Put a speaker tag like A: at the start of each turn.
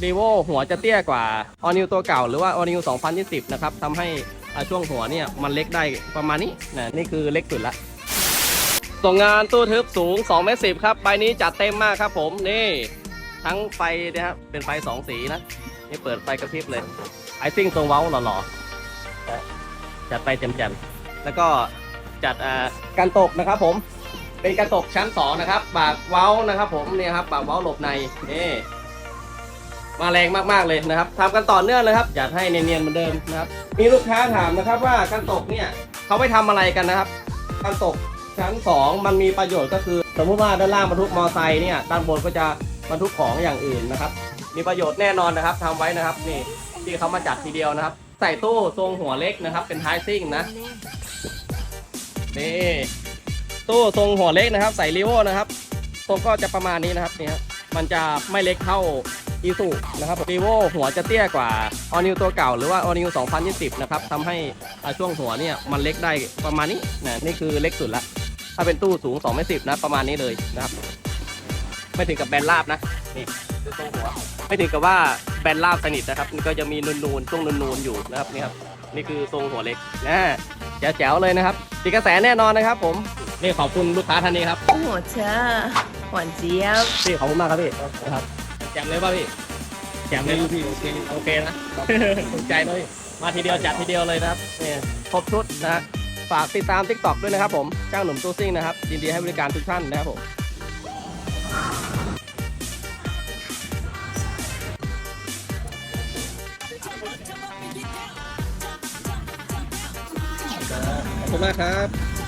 A: รีโวหัวจะเตี้ยกว่าออนิวตัวเก่าหรือว่าออนิว2020 นะครับทำให้อาช่วงหัวเนี่ยมันเล็กได้ประมาณนี้นะนี่คือเล็กสุดละส่งงานตู้ทึบสูง2เมตรสิครับ ใบนี้จัดเต็มมากครับผม นี่ ทั้งไฟนะครับเป็นไฟ 2 สีนะ นี่เปิดไฟกระพริบเลยไอซิ่งทรงเว้าหล่อๆจัดไปเต็มๆแล้วก็จัดอ่าการตกนะครับผม เป็นการตกชั้น 2 นะครับบากเว้านะครับผมเนี่ยครับบากเว้าหลบในนี่ มาแรงมากๆเลยนะครับทำกันต่อเนื่องเลยครับอยากให้เนียนๆเหมือนเดิมนะครับมีลูกค้าถามนะครับว่าการตกเนี่ยเขาไปทำอะไรกันนะครับ การตกชั้น 2 มันมีประโยชน์ก็คือ สมมุติว่าด้านล่างบรรทุกมอไซค์เนี่ยด้านบนก็จะบรรทุกของอย่างอื่นนะครับ มีประโยชน์แน่นอนนะครับทำไว้นะครับนี่ที่เขามาจัดทีเดียวนะครับ ใส่ตู้ทรงหัวเล็กนะครับ เป็นท้ายซิ่งนะนี่ตู้ทรงหัวเล็กนะครับ ใส่ริโวนะครับทรงก็จะประมาณนี้นะครับนี่ครับมันจะไม่เล็กเท่า อีซูนะครับรีโวหัวจะเตี้ยกว่าออนิวตัวเก่าหรือว่าออนิว2020 นะครับทำให้อ่าช่วงหัวเนี่ยมันเล็กได้ประมาณนี้นะนี่คือเล็กสุดละถ้าเป็นตู้สูง2เมตรสินะประมาณนี้เลยนะครับไม่ถึงกับแบนราบนะนี่ดูทรงหัวไม่ถึงกับว่าแบนราบสนิทนะครับมันก็จะมีนูนๆช่วงนูนๆอยู่นะครับนี่ครับนี่คือทรงหัวเล็กนะแจ๋วๆเลยนะครับตีกระแสแน่นอนนะครับ ผมนี่ขอบคุณลูกค้าท่านนี้ครับ
B: หัวเชอหวานเจี๊ยบ
A: พี่ขอบคุณมากครับพี่นะครับ แจ๋มเลยป่ะพี่แจ๋มเลยพี่โอเคโอเคนะถูกใจเลย มาทีเดียวจัดทีเดียวเลยนะครับนี่ครบชุดนะฮะฝากติดตาม t ิ k t o k ด้วยนะครับผมจ้างหนุ่มตู้ซิ่งนะครับยินดีให้บริการทุกท่านนะครับผมขอบคุณมากครับ